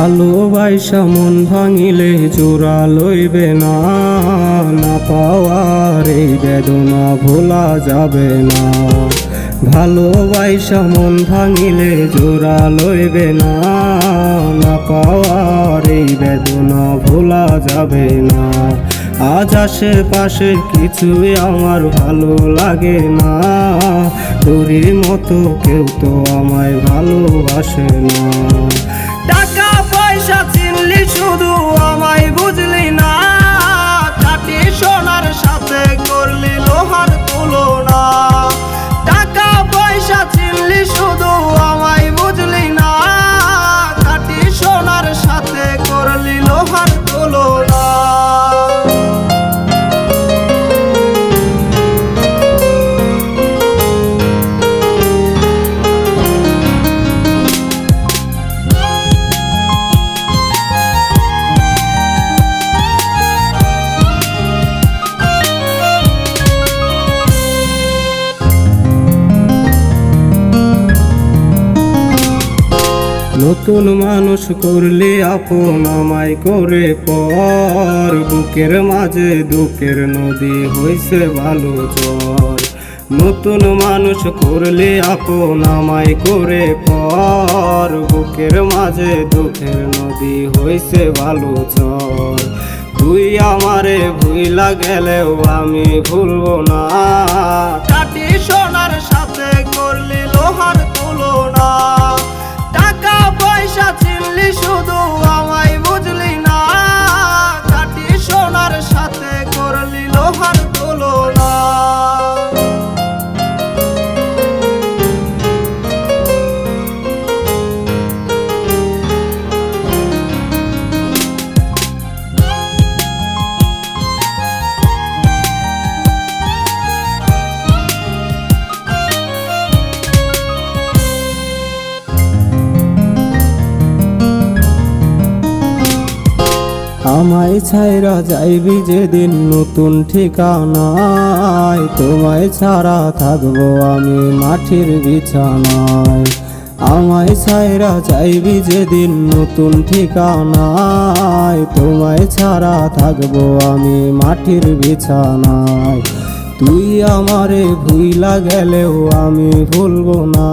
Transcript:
ভালোবাসা মন ভাঙিলে জোড়া লইবে না না পাওয়ার এই বেদনা ভোলা যাবে না। ভালোবাসা মন ভাঙিলে জোড়া লইবে না না পাওয়ার এই বেদনা ভোলা যাবে না। আজ আশেপাশে কিছুই আমার ভালো লাগে না তোরই মতো কেউ তো আমায় ভালোবাসে না। নতুন মানুষ করলে আপন আমায় করে পর। বুকের মাঝে দুঃখের নদী হইছে ভালো জ্বর নতুন মানুষ করলে আপন আমায় করে পর। বুকের মাঝে দুঃখের নদী হইছে ভালো ঝড় তুই আমারে ভুইলা গেলেও আমি ভুলবো না। কাটি আমায় ছাইরা যাইবি যেদিন নতুন ঠিকানায়। তোমায় ছাড়া থাকব আমি মাটির বিছানায়। আমায় ছাইরা যাইবি যেদিন নতুন ঠিকানায়। তোমায় ছাড়া থাকব আমি মাটির বিছানায়। তুই আমারে ভুইলা গেলেও আমি ভুলবো না।